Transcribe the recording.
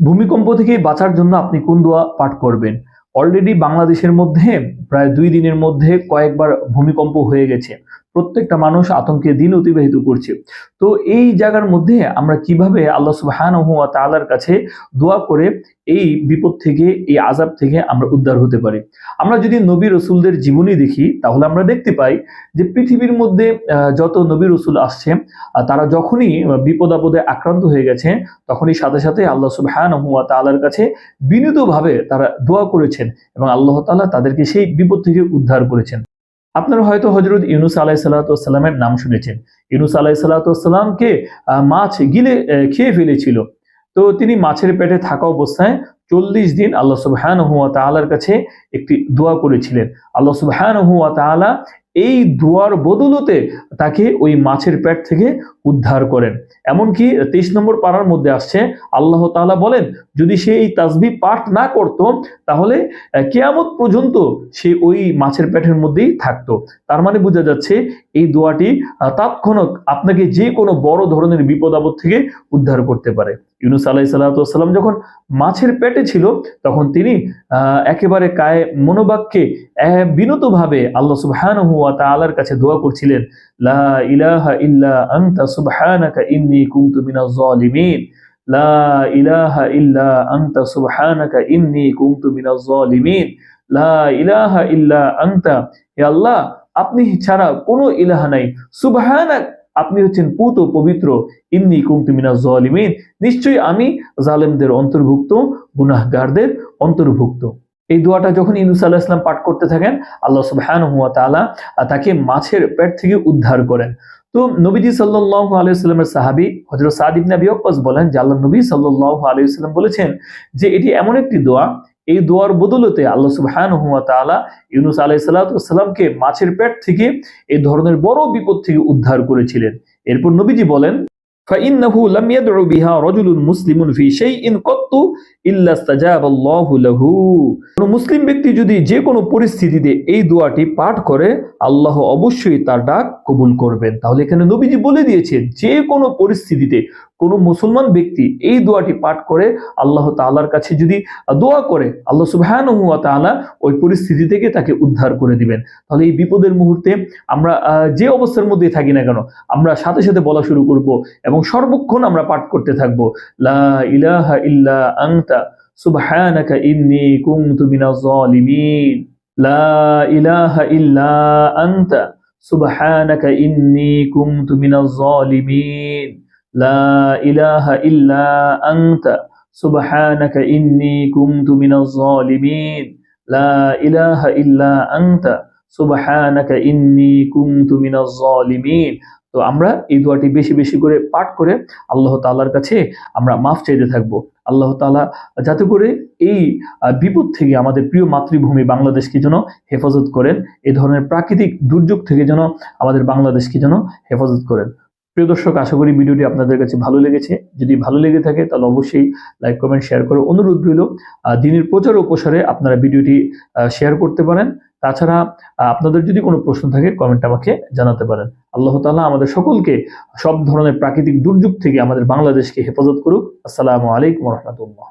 ভূমিকম্প থেকে বাঁচার জন্য আপনি কোন দোয়া পাঠ করবেন? অলরেডি বাংলাদেশের মধ্যে প্রায় দুই দিনের মধ্যে কয়েকবার ভূমিকম্প হয়ে গেছে। প্রত্যেকটা মানুষ আতঙ্কে দিন অতিবাহিত করছে। তো এই জায়গার মধ্যে আমরা কীভাবে আল্লাহ সুবহানাহু ওয়া তাআলার কাছে দোয়া করে এই বিপদ থেকে, এই আজাব থেকে আমরা উদ্ধার হতে পারি? আমরা যদি নবী রসুলদের জীবনী দেখি, তাহলে আমরা দেখতে পাই যে পৃথিবীর মধ্যে যত নবী রসুল আসছে তারা যখনই বিপদ আপদে আক্রান্ত হয়ে গেছে, তখনই সাথে সাথে আল্লাহ সুবহানাহু ওয়া তাআলার কাছে বিনীতভাবে তারা দোয়া করেছেন এবং আল্লাহ তাআলা তাদেরকে সেই বিপদ থেকে উদ্ধার করেছেন। আপনারা হয়তো হজরত ইউনুস আলাহ সাল্লাতামের নাম শুনেছেন। ইউনুস আলাহ সাল্লাতামকে মাছ গিলে খেয়ে ফেলেছিল। তো তিনি মাছের পেটে থাকা অবস্থায় চল্লিশ দিন আল্লাহ সুবহান হুয়া তাআলার কাছে একটি দোয়া করেছিলেন। আল্লাহ সুবহান হুয়া তাআলা এই দোয়ার বদলতে তাকে ওই মাছের পেট থেকে উদ্ধার করেন। এমনকি তেইশ নম্বর পাড়ার মধ্যে আসছে আল্লাহ তাআলা বলেন যদি সে এই তাসবি পাঠ না করত তাহলে কেয়ামত পর্যন্ত সে ওই মাছের পেটের মধ্যেই থাকতো। তার মানে বোঝা যাচ্ছে এই দোয়াটি তাৎক্ষণিক আপনাকে যে কোনো বড় ধরনের বিপদ আপদ থেকে উদ্ধার করতে পারে। ইউনুস আলাহ সাল্লাম যখন মাছের পেটে ছিল তখন তিনি আহ, একেবারে কায়ে মনোবাক্যে বিনতভাবে আল্লাহ সুবহানাহু ওয়া কাছে দোয়া করছিলেন, লা ইলাহা লা ইলাহা লা ইলাহা ইল্লা আপনি ছাড়া কোনো ইলাহা নাই। সুবহানাক, আপনি হচ্ছেন পুত পবিত্র। ইন্নি কুনতু মিনাজ জালিমিন নিশ্চয়ই আমি জালেমদের অন্তর্ভুক্ত, গুনাহগারদের অন্তর্ভুক্ত। এই দোয়াটা যখন ইনুস আল্লাহ ইসলাম পাঠ করতে থাকেন, আল্লাহ সুবহানাহু ওয়া তাআলা তাকে মাছের পেট থেকে উদ্ধার করেন। তো নবীজি সাল্লাল্লাহু আলাইহি সাল্লামের সাহাবী হযরত সাদ বলেন, যে আল্লাহ নবী সাল্লাল্লাহু আলাইহি সাল্লাম বলেছেন যে এটি এমন একটি দোয়া, এই দোয়ার বদলতে আল্লাহ সুবহানাহু ওয়া তাআলা ইউনুস আলাইহিস সালাতু সালামকে মাছের পেট থেকে এই ধরনের বড় বিপদ থেকে উদ্ধার করেছিলেন। এরপর নবীজি বলেন فإنه لم يدع بها رجل مسلم في شيء قط إلا استجاب الله له কোন মুসলিম ব্যক্তি যদি যে কোনো পরিস্থিতিতে এই দোয়াটি পাঠ করে আল্লাহ অবশ্যই তার ডাক কবুল করবেন তাহলে এখানে নবীজি বলে দিয়েছেন যে কোনো পরিস্থিতিতে কোন মুসলমান ব্যক্তি এই দোয়াটি পাঠ করে আল্লাহ তাআলার কাছে যদি দোয়া করে, আল্লাহ সুবহানাহু ওয়া তাআলা ওই পরিস্থিতি থেকে তাকে উদ্ধার করে দিবেন। তাহলে এই বিপদের মুহূর্তে আমরা যে অবস্থার মধ্যেই থাকি না কেন, আমরা সাথে সাথে বলা শুরু করব এবং সর্বক্ষণ আমরা পাঠ করতে থাকব। লা ইলাহা ইল্লা সুবহানাকা ইন্নী কুনতু মিনাজ জালিমিন লা ইলাহা ইল্লা আনতা, সুবহানাকা ইন্নী কুনতু মিনাজ জালিমিন লা ইলাহা ইল্লা আনতা, সুবহানাকা ইন্নী কুনতু মিনাজ জালিমিন লা ইলাহা ইল্লা আনতা, সুবহানাকা ইন্নী কুনতু মিনাজ জালিমিন তো আমরা এই দোয়াটি বেশি বেশি করে পাঠ করে আল্লাহ তাআলার কাছে আমরা মাফ চাইতে থাকব। আল্লাহ তাআলা যাতে করে এই বিপদ থেকে আমাদের প্রিয় মাতৃভূমি বাংলাদেশকে যেন হেফাজত করেন এই ধরনের প্রাকৃতিক দুর্যোগ থেকে যেন আমাদের বাংলাদেশকে যেন হেফাজত করেন। প্রিয় দর্শক, আশা করি ভিডিওটি আপনাদের কাছে ভালো লেগেছে। যদি ভালো লেগে থাকে, তাহলে অবশ্যই লাইক কমেন্ট শেয়ার করে অনুরোধ রইল। দিনের প্রচার ও প্রসারে আপনারা ভিডিওটি শেয়ার করতে পারেন। তাছাড়া আপনাদের যদি কোনো প্রশ্ন থাকে কমেন্ট আমাকে জানাতে পারেন। আল্লাহ তালা আমাদের সকলকে সব ধরনের প্রাকৃতিক দুর্যোগ থেকে আমাদের বাংলাদেশকে হেফাজত করুক। আসসালামু আলাইকুম রহমতুল্লাহ।